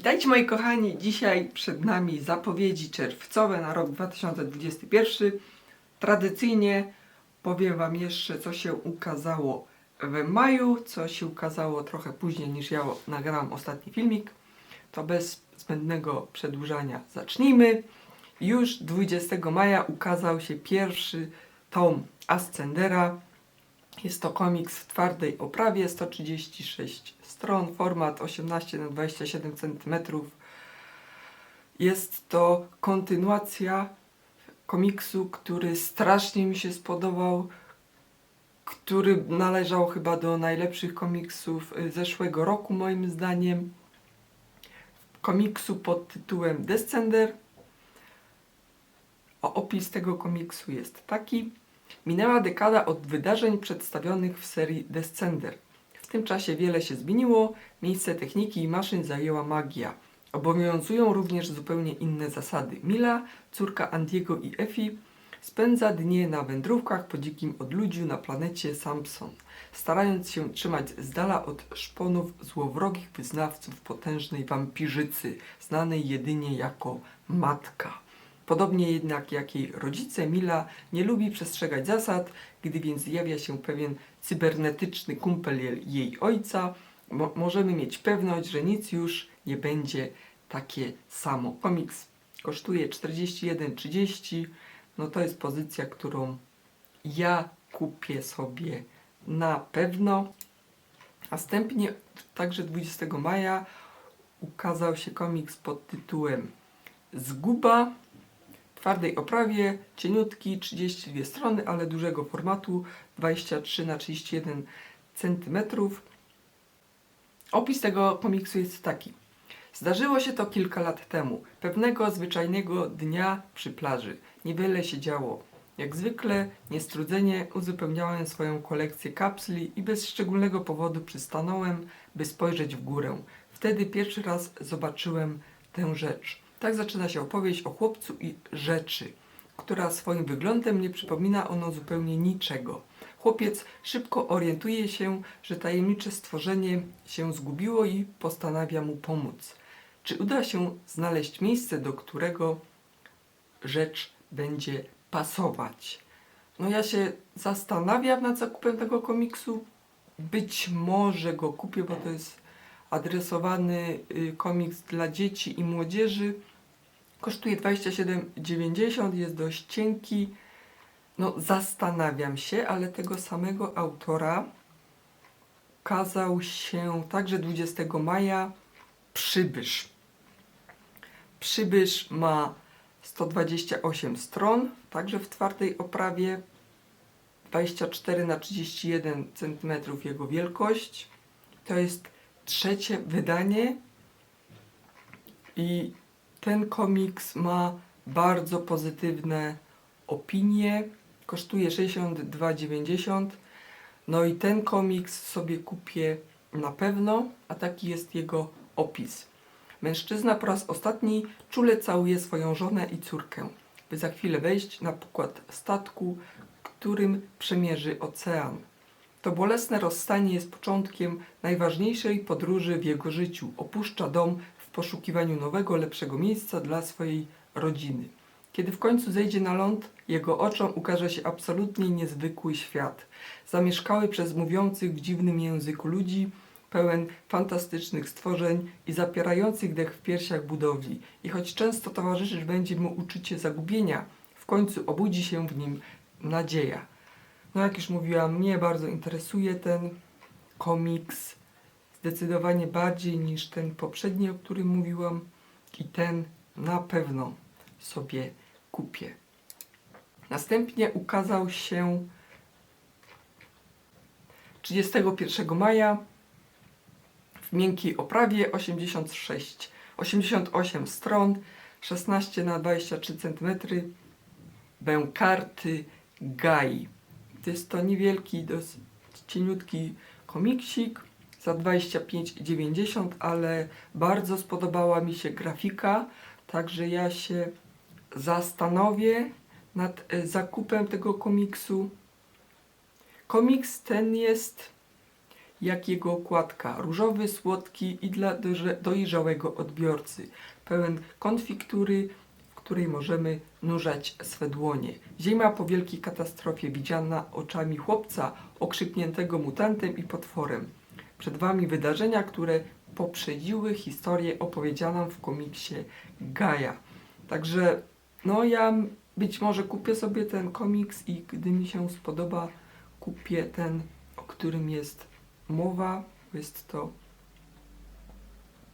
Witajcie moi kochani, dzisiaj przed nami zapowiedzi czerwcowe na rok 2021. Tradycyjnie powiem Wam jeszcze co się ukazało w maju, co się ukazało trochę później niż ja nagrałam ostatni filmik. To bez zbędnego przedłużania zacznijmy. Już 20 maja ukazał się pierwszy tom Ascendera. Jest to komiks w twardej oprawie, 136 stron, format 18 na 27 cm. Jest to kontynuacja komiksu, który strasznie mi się spodobał, który należał chyba do najlepszych komiksów y, zeszłego roku moim zdaniem. Komiksu pod tytułem Descender. O opis tego komiksu jest taki. Minęła dekada od wydarzeń przedstawionych w serii Descender. W tym czasie wiele się zmieniło, miejsce techniki i maszyn zajęła magia. Obowiązują również zupełnie inne zasady. Mila, córka Andiego i Effie, spędza dnie na wędrówkach po dzikim odludziu na planecie Samson, starając się trzymać z dala od szponów złowrogich wyznawców potężnej wampirzycy, znanej jedynie jako Matka. Podobnie jednak jak jej rodzice, Mila nie lubi przestrzegać zasad, gdy więc zjawia się pewien cybernetyczny kumpel je- jej ojca, mo- możemy mieć pewność, że nic już nie będzie takie samo. Komiks kosztuje 41,30. No to jest pozycja, którą ja kupię sobie na pewno. Następnie także 20 maja ukazał się komiks pod tytułem Zguba twardej oprawie, cieniutki, 32 strony, ale dużego formatu, 23 na 31 cm. Opis tego komiksu jest taki. Zdarzyło się to kilka lat temu. Pewnego zwyczajnego dnia przy plaży. Niewiele się działo. Jak zwykle, niestrudzenie uzupełniałem swoją kolekcję kapsli i bez szczególnego powodu przystanąłem, by spojrzeć w górę. Wtedy pierwszy raz zobaczyłem tę rzecz. Tak zaczyna się opowieść o chłopcu i rzeczy, która swoim wyglądem nie przypomina ono zupełnie niczego. Chłopiec szybko orientuje się, że tajemnicze stworzenie się zgubiło i postanawia mu pomóc. Czy uda się znaleźć miejsce, do którego rzecz będzie pasować? No ja się zastanawiam nad zakupem tego komiksu. Być może go kupię, bo to jest adresowany y, komiks dla dzieci i młodzieży. Kosztuje 27,90, jest dość cienki. No, zastanawiam się, ale tego samego autora ukazał się także 20 maja Przybysz. Przybysz ma 128 stron, także w twardej oprawie 24 na 31 cm jego wielkość. To jest trzecie wydanie i ten komiks ma bardzo pozytywne opinie. Kosztuje 62,90. No i ten komiks sobie kupię na pewno, a taki jest jego opis. Mężczyzna po raz ostatni czule całuje swoją żonę i córkę, by za chwilę wejść na pokład statku, którym przemierzy ocean. To bolesne rozstanie jest początkiem najważniejszej podróży w jego życiu. Opuszcza dom poszukiwaniu nowego, lepszego miejsca dla swojej rodziny. Kiedy w końcu zejdzie na ląd, jego oczom ukaże się absolutnie niezwykły świat. Zamieszkały przez mówiących w dziwnym języku ludzi, pełen fantastycznych stworzeń i zapierających dech w piersiach budowli. I choć często towarzyszyć będzie mu uczucie zagubienia, w końcu obudzi się w nim nadzieja. No jak już mówiłam, mnie bardzo interesuje ten komiks. Zdecydowanie bardziej niż ten poprzedni, o którym mówiłam. I ten na pewno sobie kupię. Następnie ukazał się 31 maja w miękkiej oprawie 86, 88 stron, 16 na 23 cm bękarty Gai. To jest to niewielki, dosyć cieniutki komiksik za 25,90, ale bardzo spodobała mi się grafika, także ja się zastanowię nad e, zakupem tego komiksu. Komiks ten jest jak jego okładka. Różowy, słodki i dla dojrzałego odbiorcy. Pełen konfiktury, w której możemy nurzać swe dłonie. Ziemia po wielkiej katastrofie widziana oczami chłopca okrzypniętego mutantem i potworem. Przed Wami wydarzenia, które poprzedziły historię opowiedzianą w komiksie Gaia. Także, no ja być może kupię sobie ten komiks i gdy mi się spodoba, kupię ten, o którym jest mowa. Jest to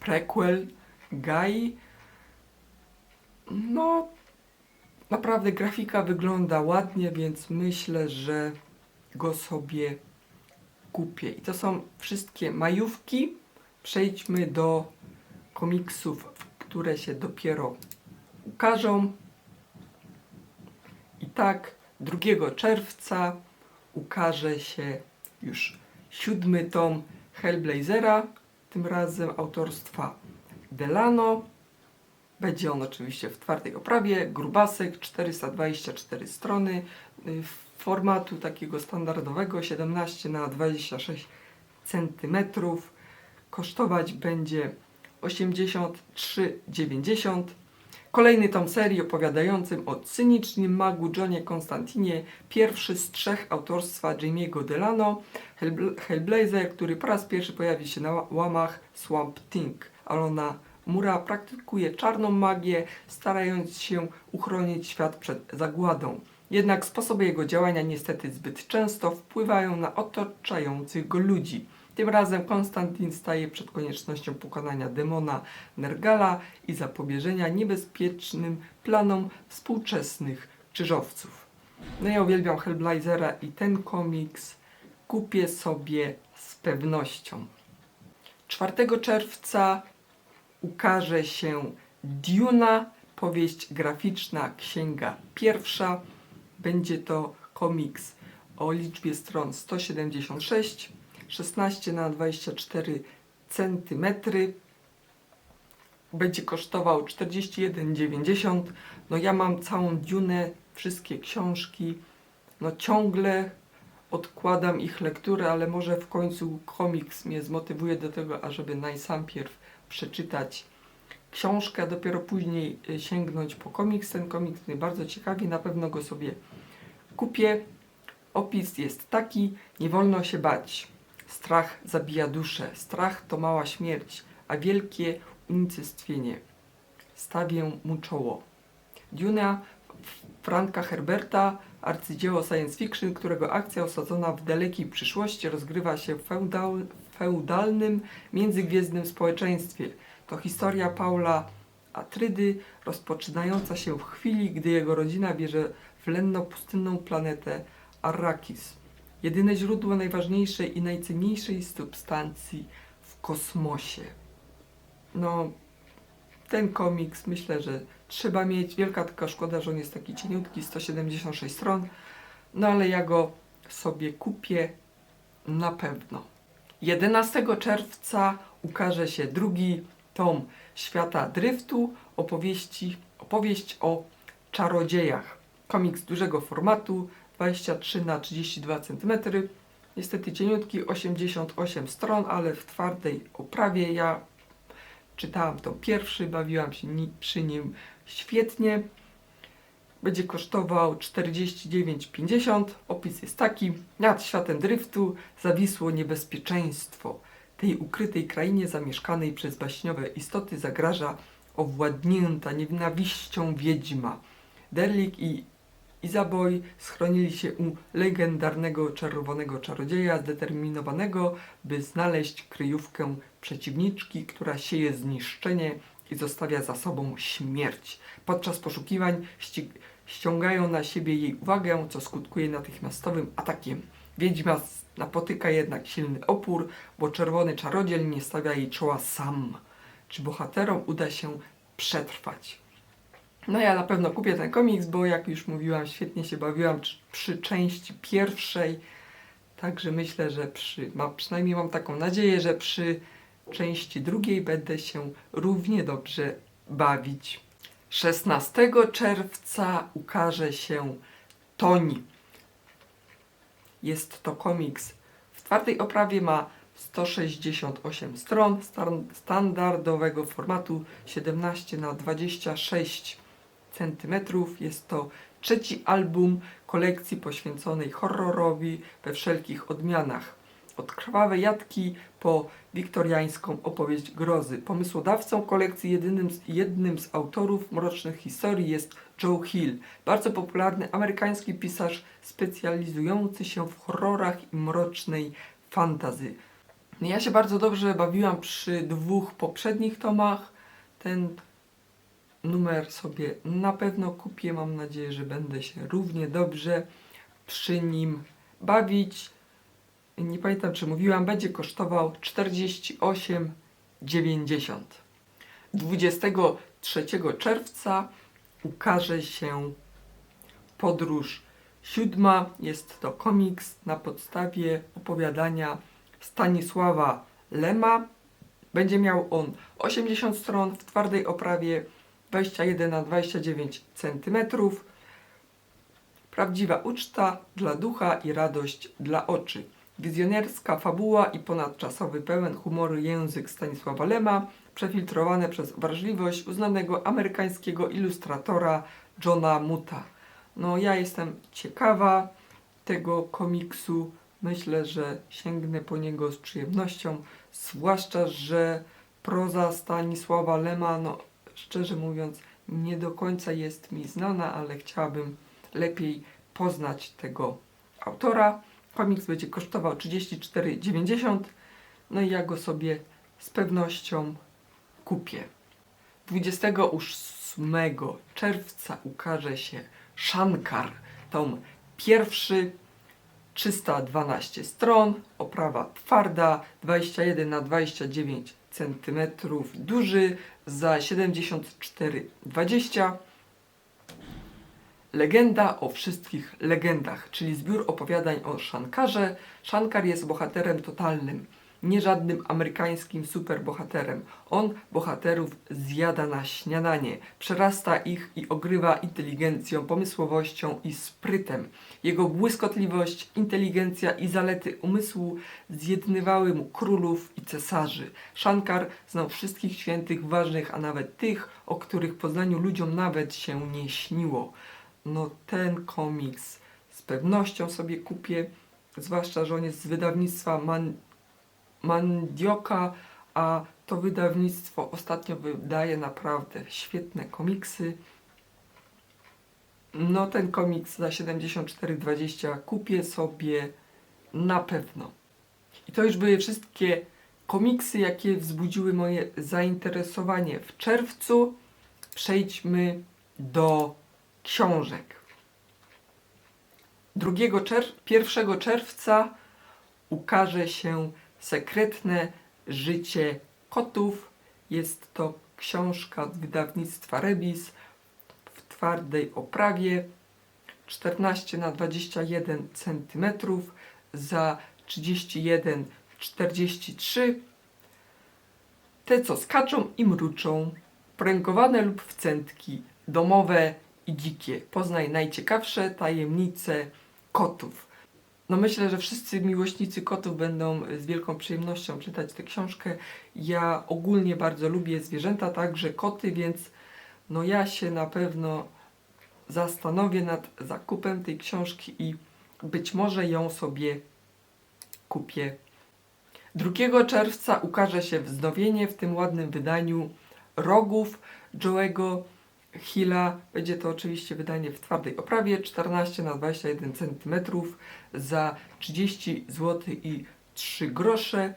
prequel Gai. No, naprawdę grafika wygląda ładnie, więc myślę, że go sobie I to są wszystkie majówki. Przejdźmy do komiksów, które się dopiero ukażą. I tak 2 czerwca ukaże się już siódmy tom Hellblazera, tym razem autorstwa Delano. Będzie on oczywiście w twardej oprawie, grubasek, 424 strony, y, formatu takiego standardowego 17 na 26 cm. Kosztować będzie 83,90 Kolejny tom serii opowiadającym o cynicznym magu Johnie Konstantinie, pierwszy z trzech autorstwa Jamie'ego Delano, Hellbl- Hellblazer, który po raz pierwszy pojawi się na ła- łamach Swamp Thing. Alona Mura praktykuje czarną magię, starając się uchronić świat przed zagładą. Jednak sposoby jego działania niestety zbyt często wpływają na otaczających go ludzi. Tym razem Konstantin staje przed koniecznością pokonania demona Nergala i zapobieżenia niebezpiecznym planom współczesnych krzyżowców. No ja uwielbiam Hellblazera i ten komiks kupię sobie z pewnością. 4 czerwca ukaże się Duna, powieść graficzna, księga pierwsza. Będzie to komiks o liczbie stron 176, 16 na 24 cm. Będzie kosztował 41,90. No ja mam całą Dunę, wszystkie książki. No ciągle odkładam ich lekturę, ale może w końcu komiks mnie zmotywuje do tego, ażeby najsampierw przeczytać książkę, a dopiero później y, sięgnąć po komiks. Ten komiks mnie bardzo ciekawi, na pewno go sobie kupię. Opis jest taki: nie wolno się bać. Strach zabija duszę, strach to mała śmierć, a wielkie unicestwienie. Stawię mu czoło. Duna Franka Herberta, arcydzieło science fiction, którego akcja osadzona w dalekiej przyszłości rozgrywa się w feudal, feudalnym, międzygwiezdnym społeczeństwie. To historia Paula Atrydy, rozpoczynająca się w chwili, gdy jego rodzina bierze w lenno-pustynną planetę Arrakis. Jedyne źródło najważniejszej i najcenniejszej substancji w kosmosie. No, ten komiks myślę, że trzeba mieć. Wielka tylko szkoda, że on jest taki cieniutki, 176 stron. No ale ja go sobie kupię na pewno. 11 czerwca ukaże się drugi tom Świata Driftu, opowieści, opowieść o czarodziejach. Komiks dużego formatu, 23 na 32 cm. Niestety cieniutki, 88 stron, ale w twardej oprawie. Ja czytałam to pierwszy, bawiłam się przy nim świetnie. Będzie kosztował 49,50. Opis jest taki: Nad światem driftu zawisło niebezpieczeństwo. Tej ukrytej krainie zamieszkanej przez baśniowe istoty zagraża owładnięta nienawiścią wiedźma. Derlik i Izaboj schronili się u legendarnego czerwonego czarodzieja, zdeterminowanego, by znaleźć kryjówkę przeciwniczki, która sieje zniszczenie i zostawia za sobą śmierć. Podczas poszukiwań ści- ściągają na siebie jej uwagę, co skutkuje natychmiastowym atakiem. Wiedźma napotyka jednak silny opór, bo czerwony czarodziej nie stawia jej czoła sam. Czy bohaterom uda się przetrwać? No ja na pewno kupię ten komiks, bo jak już mówiłam, świetnie się bawiłam przy części pierwszej. Także myślę, że przy, ma, przynajmniej mam taką nadzieję, że przy części drugiej będę się równie dobrze bawić. 16 czerwca ukaże się Toni. Jest to komiks w twardej oprawie, ma 168 stron stan- standardowego formatu 17 na 26 cm. Jest to trzeci album kolekcji poświęconej horrorowi we wszelkich odmianach. Od krwawej jatki po wiktoriańską opowieść grozy. Pomysłodawcą kolekcji jedynym z, jednym z autorów mrocznych historii jest Joe Hill, bardzo popularny amerykański pisarz specjalizujący się w horrorach i mrocznej fantazy. Ja się bardzo dobrze bawiłam przy dwóch poprzednich tomach. Ten numer sobie na pewno kupię. Mam nadzieję, że będę się równie dobrze przy nim bawić. Nie pamiętam, czy mówiłam, będzie kosztował 48,90. 23 czerwca ukaże się Podróż siódma. Jest to komiks na podstawie opowiadania Stanisława Lema. Będzie miał on 80 stron w twardej oprawie 21 na 29 cm. Prawdziwa uczta dla ducha i radość dla oczy. Wizjonerska fabuła i ponadczasowy pełen humoru język Stanisława Lema, przefiltrowane przez wrażliwość uznanego amerykańskiego ilustratora Johna Muta. No ja jestem ciekawa tego komiksu. Myślę, że sięgnę po niego z przyjemnością, zwłaszcza, że proza Stanisława Lema, no szczerze mówiąc, nie do końca jest mi znana, ale chciałabym lepiej poznać tego autora. Komiks będzie kosztował 34,90 no i ja go sobie z pewnością kupię. 28 czerwca ukaże się Shankar, tom pierwszy, 312 stron, oprawa twarda, 21 na 29 cm, duży, za 74,20 Legenda o wszystkich legendach, czyli zbiór opowiadań o Shankarze. Shankar jest bohaterem totalnym, nie żadnym amerykańskim superbohaterem. On bohaterów zjada na śniadanie, przerasta ich i ogrywa inteligencją, pomysłowością i sprytem. Jego błyskotliwość, inteligencja i zalety umysłu zjednywały mu królów i cesarzy. Shankar znał wszystkich świętych, ważnych, a nawet tych, o których poznaniu ludziom nawet się nie śniło no ten komiks z pewnością sobie kupię, zwłaszcza, że on jest z wydawnictwa Man Mandioka, a to wydawnictwo ostatnio wydaje naprawdę świetne komiksy. No ten komiks za 74,20 kupię sobie na pewno. I to już były wszystkie komiksy, jakie wzbudziły moje zainteresowanie w czerwcu. Przejdźmy do książek. 2 czerw 1 czerwca ukaże się Sekretne życie kotów. Jest to książka z wydawnictwa Rebis w twardej oprawie 14 na 21 cm za 31,43 Te co skaczą i mruczą, pręgowane lub wcętki, domowe i dzikie. Poznaj najciekawsze tajemnice kotów. No myślę, że wszyscy miłośnicy kotów będą z wielką przyjemnością czytać tę książkę. Ja ogólnie bardzo lubię zwierzęta, także koty, więc no ja się na pewno zastanowię nad zakupem tej książki i być może ją sobie kupię. 2 czerwca ukaże się wznowienie w tym ładnym wydaniu Rogów Joe'ego Hilla. Będzie to oczywiście wydanie w twardej oprawie 14 na 21 cm za 30 zł i 3 grosze.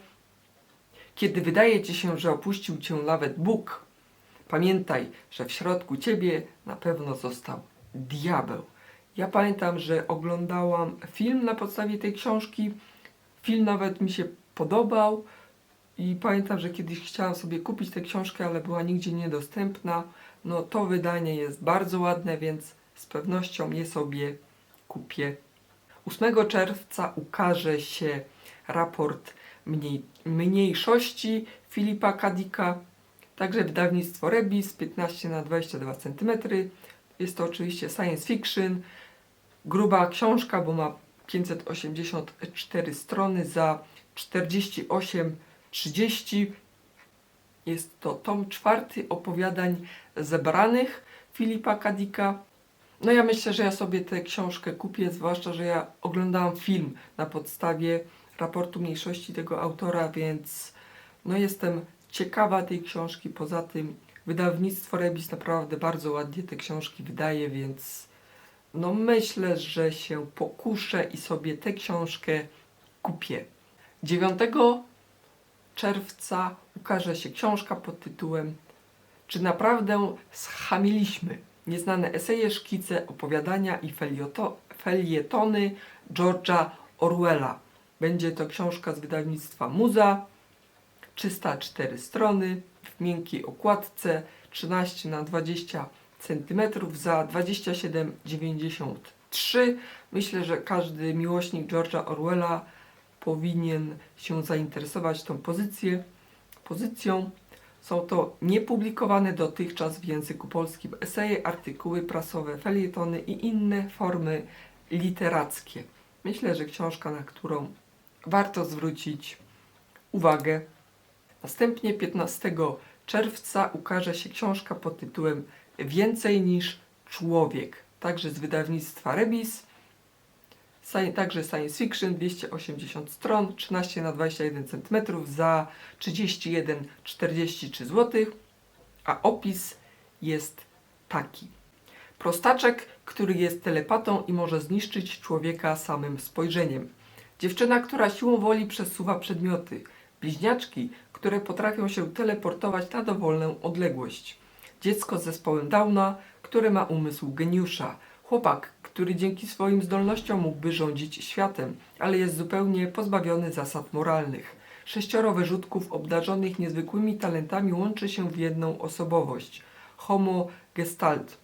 Kiedy wydaje ci się, że opuścił cię nawet Bóg, pamiętaj, że w środku ciebie na pewno został diabeł. Ja pamiętam, że oglądałam film na podstawie tej książki. Film nawet mi się podobał i pamiętam, że kiedyś chciałam sobie kupić tę książkę, ale była nigdzie niedostępna. No to wydanie jest bardzo ładne, więc z pewnością je sobie kupię. 8 czerwca ukaże się raport mniej, mniejszości Filipa Kadika, także wydawnictwo Rebis 15 na 22 cm. Jest to oczywiście science fiction, gruba książka, bo ma 584 strony za 48-30. Jest to tom czwarty opowiadań zebranych Filipa Kadika. No ja myślę, że ja sobie tę książkę kupię, zwłaszcza, że ja oglądałam film na podstawie raportu mniejszości tego autora, więc no jestem ciekawa tej książki. Poza tym wydawnictwo Rebis naprawdę bardzo ładnie te książki wydaje, więc no myślę, że się pokuszę i sobie tę książkę kupię. 9 czerwca ukaże się książka pod tytułem Czy naprawdę schamiliśmy? Nieznane eseje, szkice, opowiadania i felietony George'a Orwella. Będzie to książka z wydawnictwa Muza, 304 strony, w miękkiej okładce, 13 na 20 cm za 27,93. Myślę, że każdy miłośnik George'a Orwella powinien się zainteresować tą pozycję, pozycją. Są to niepublikowane dotychczas w języku polskim eseje, artykuły prasowe, felietony i inne formy literackie. Myślę, że książka, na którą warto zwrócić uwagę. Następnie 15 czerwca ukaże się książka pod tytułem Więcej niż człowiek, także z wydawnictwa Rebis. Także science fiction, 280 stron, 13 na 21 cm za 31,43 zł, a opis jest taki. Prostaczek, który jest telepatą i może zniszczyć człowieka samym spojrzeniem. Dziewczyna, która siłą woli przesuwa przedmioty. Bliźniaczki, które potrafią się teleportować na dowolną odległość. Dziecko z zespołem Downa, które ma umysł geniusza. Chłopak, który dzięki swoim zdolnościom mógłby rządzić światem, ale jest zupełnie pozbawiony zasad moralnych. Sześcioro wyrzutków obdarzonych niezwykłymi talentami łączy się w jedną osobowość. Homo Gestalt.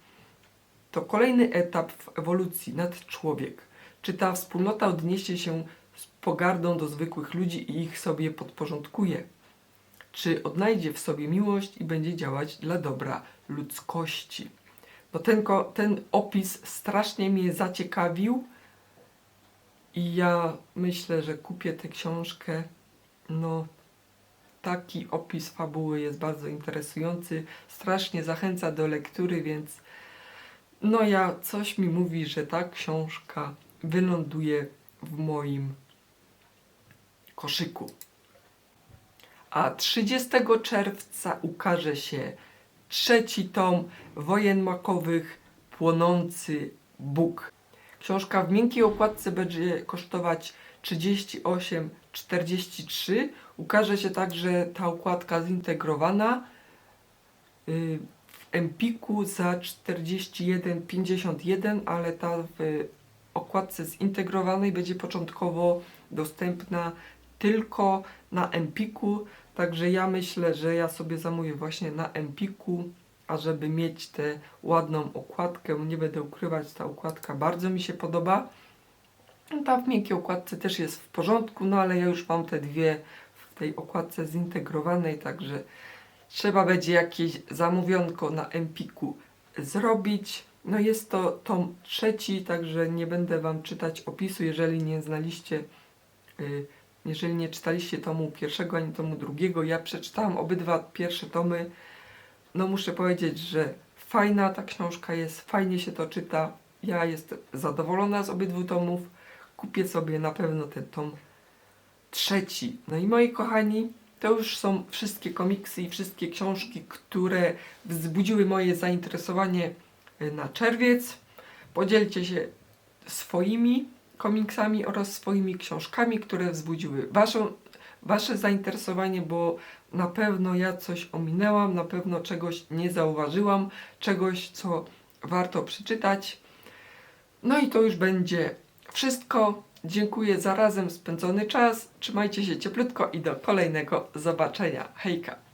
To kolejny etap w ewolucji nad człowiek. Czy ta wspólnota odniesie się z pogardą do zwykłych ludzi i ich sobie podporządkuje? Czy odnajdzie w sobie miłość i będzie działać dla dobra ludzkości? No ten, ten opis strasznie mnie zaciekawił i ja myślę, że kupię tę książkę. No, taki opis fabuły jest bardzo interesujący, strasznie zachęca do lektury, więc no ja coś mi mówi, że ta książka wyląduje w moim koszyku. A 30 czerwca ukaże się trzeci tom Wojen Makowych Płonący Bóg. Książka w miękkiej okładce będzie kosztować 38,43. Ukaże się także ta okładka zintegrowana y, w Empiku za 41,51, ale ta w okładce zintegrowanej będzie początkowo dostępna tylko na Empiku, także ja myślę, że ja sobie zamówię właśnie na Empiku, ażeby mieć tę ładną okładkę. Nie będę ukrywać, ta okładka bardzo mi się podoba. Ta w miękkiej okładce też jest w porządku, no ale ja już mam te dwie w tej okładce zintegrowanej, także trzeba będzie jakieś zamówionko na Empiku zrobić. No jest to tom trzeci, także nie będę Wam czytać opisu, jeżeli nie znaliście, y, jeżeli nie czytaliście tomu pierwszego ani tomu drugiego. Ja przeczytałam obydwa pierwsze tomy. No muszę powiedzieć, że fajna ta książka jest, fajnie się to czyta. Ja jestem zadowolona z obydwu tomów. Kupię sobie na pewno ten tom trzeci. No i moi kochani, to już są wszystkie komiksy i wszystkie książki, które wzbudziły moje zainteresowanie y, na czerwiec. Podzielcie się swoimi komiksami oraz swoimi książkami, które wzbudziły waszą, wasze zainteresowanie, bo na pewno ja coś ominęłam, na pewno czegoś nie zauważyłam, czegoś, co warto przeczytać. No i to już będzie wszystko. Dziękuję za razem spędzony czas. Trzymajcie się cieplutko i do kolejnego zobaczenia. Hejka!